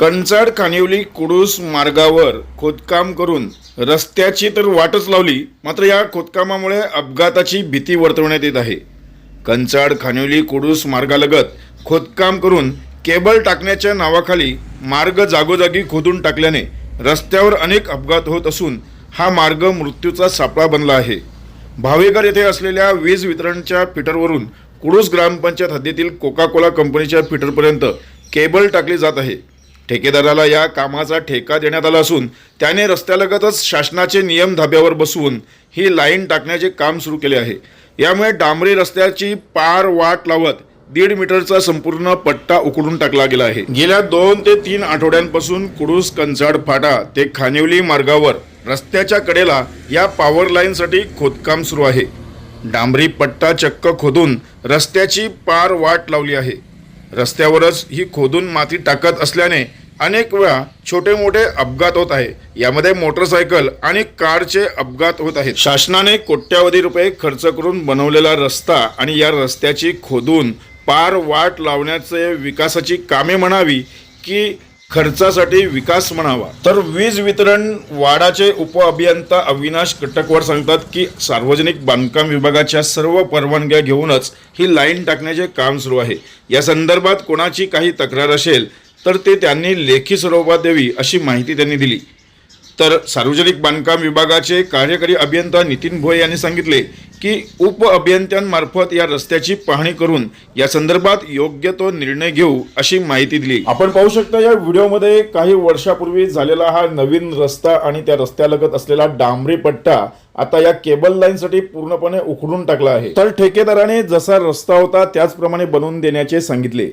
कंचाड कानिवली कुडूस मार्गावर खोदकाम करून रस्त्याची तर वाटच लावली मात्र या खोदकामामुळे अपघाताची भीती वर्तवण्यात येत आहे. कंचाड खानिवली कुडूस मार्गालगत खोदकाम करून केबल टाकण्याच्या नावाखाली मार्ग जागोजागी खोदून टाकल्याने रस्त्यावर अनेक अपघात होत असून हा मार्ग मृत्यूचा सापळा बनला आहे. भावेकर येथे असलेल्या वीज वितरणच्या फिटरवरून कुडूस ग्रामपंचायत हद्दीतील कोका कोला कंपनीच्या फिटरपर्यंत केबल टाकली जात आहे. ठेकेदाराला या कामाचा ठेका देण्यात आला असून त्याने रस्त्यालगतच शासनाचे नियम धाब्यावर बसवून ही लाईन टाकण्याचे काम सुरू केले आहे. यामुळे डांबरी रस्त्याची पार वाट लावत दीड मीटरचा संपूर्ण पट्टा उकडून टाकला गेला आहे. गेल्या दोन ते तीन आठवड्यांपासून कुडूस कंचाड फाटा ते खानिवली मार्गावर रस्त्याच्या कडेला या पॉवर लाईनसाठी खोदकाम सुरू आहे. डांबरी पट्टा चक्क खोदून रस्त्याची पार वाट लावली आहे. रस्त्यावरच ही खोदून माती टाकत असल्याने अनेक वेळा छोटे मोठे अपघात होत आहे. यामध्ये मोटरसायकल आणि कारचे अपघात होत आहेत. शासनाने कोट्यावधी रुपये खर्च करून बनवलेला रस्ता आणि या रस्त्याची खोदून पार वाट लावण्याचे विकासाची कामे म्हणावी की खर्चासाठी विकास म्हणावा. तर वीज वितरण वाडाचे उपअभियंता अविनाश कटकवार सांगतात की सार्वजनिक बांधकाम विभागाच्या सर्व परवानग्या घेऊनच ही लाईन टाकण्याचे काम सुरू आहे. या संदर्भात कोणाची काही तक्रार असेल तर ते त्यांनी लेखी स्वरूपात द्यावी अशी माहिती त्यांनी दिली. तर सार्वजनिक बांधकाम विभागाचे कार्यकारी अभियंता नितीन भोये यांनी सांगितले की उप अभियंत्यांमार्फत या रस्त्याची पाहणी करून या संदर्भात योग्य तो निर्णय घेऊ अशी माहिती दिली. आपण पाहू शकता या व्हिडिओमध्ये काही वर्षापूर्वी झालेला हा नवीन रस्ता आणि त्या रस्त्यालगत असलेला डांबरी पट्टा आता या केबल लाईनसाठी पूर्णपणे उखडून टाकला आहे. तर ठेकेदाराने जसा रस्ता होता त्याचप्रमाणे बनवून देण्याचे सांगितले.